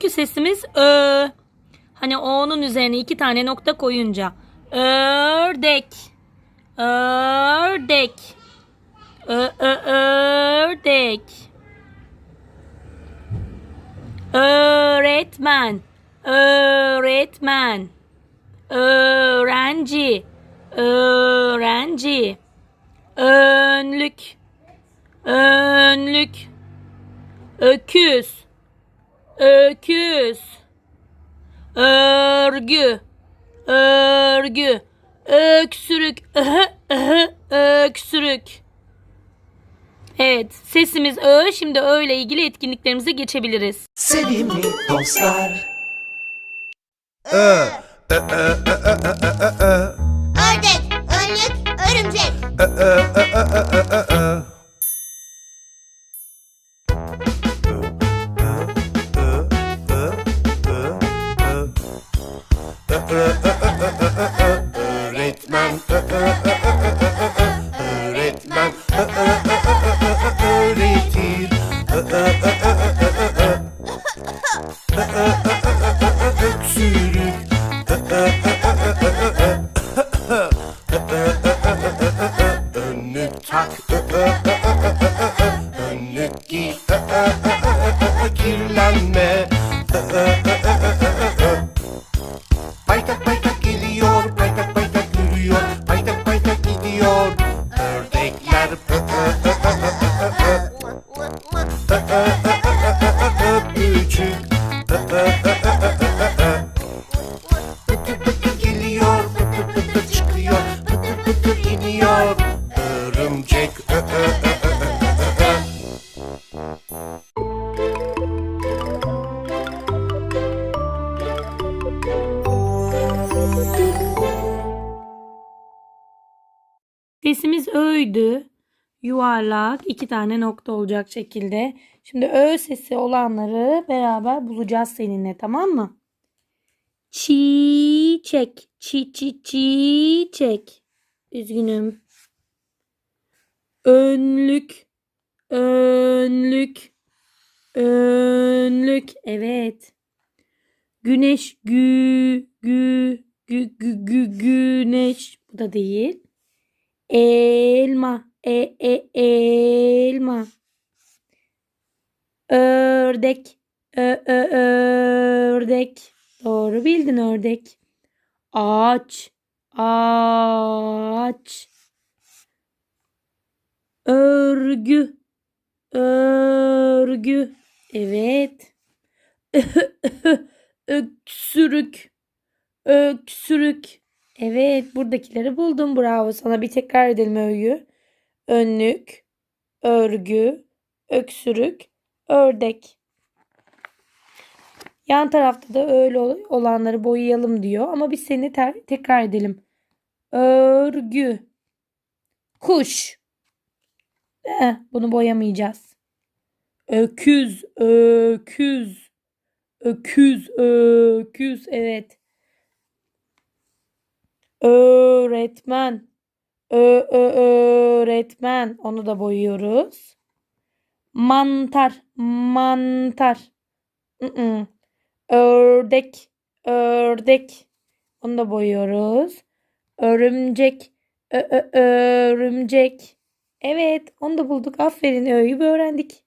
Çünkü sesimiz ö. Hani o'nun üzerine iki tane nokta koyunca. Ördek. Ördek. Ö, ö, ördek. Öğretmen. Öğretmen. Öğrenci. Öğrenci. Önlük. Önlük. Öküz. Öküz. Örgü. Örgü. Öksürük. Öhö, öhö, öksürük. Evet, sesimiz ö. Şimdi ö ile ilgili etkinliklerimize geçebiliriz. Sevimli dostlar. Ördek, önlük, örümcek. Öğretmen. Öğretmen. Öğretir. Öksürük Önlük tak. Önlük giy Kirlenme Pıtı pıtı geliyor, pıtı pıtı çıkıyor, pıtı pıtı iniyor. Örümcek ö. Sesimiz ö'ydü. Yuvarlak iki tane nokta olacak şekilde. Şimdi ö sesi olanları beraber bulacağız seninle tamam mı? Çiçek. Çi çi çiçek. Üzgünüm. Önlük. Önlük. Önlük. Evet. Güneş gü gü gü gü gü güneş. Bu da değil. Elma. E e elma. Ördek. Ö ö ördek. Doğru bildin ördek. Ağaç. Ağaç. Örgü. Örgü. Evet. Öksürük. Öksürük. Evet buradakileri buldum. Bravo sana. Bir tekrar edelim öğüyü. Önlük, örgü, öksürük, ördek. Yan tarafta da öyle ol- olanları boyayalım diyor. Ama biz seni ter- tekrar edelim. Örgü, kuş. Eh, bunu boyamayacağız. Öküz, öküz, öküz, öküz. Evet. Öğretmen. Ö, ö, öğretmen. Onu da boyuyoruz. Mantar. Mantar. Mm-mm. Ördek. Ördek. Onu da boyuyoruz. Örümcek. Ö, ö, örümcek. Evet onu da bulduk. Aferin öğüyü öğrendik.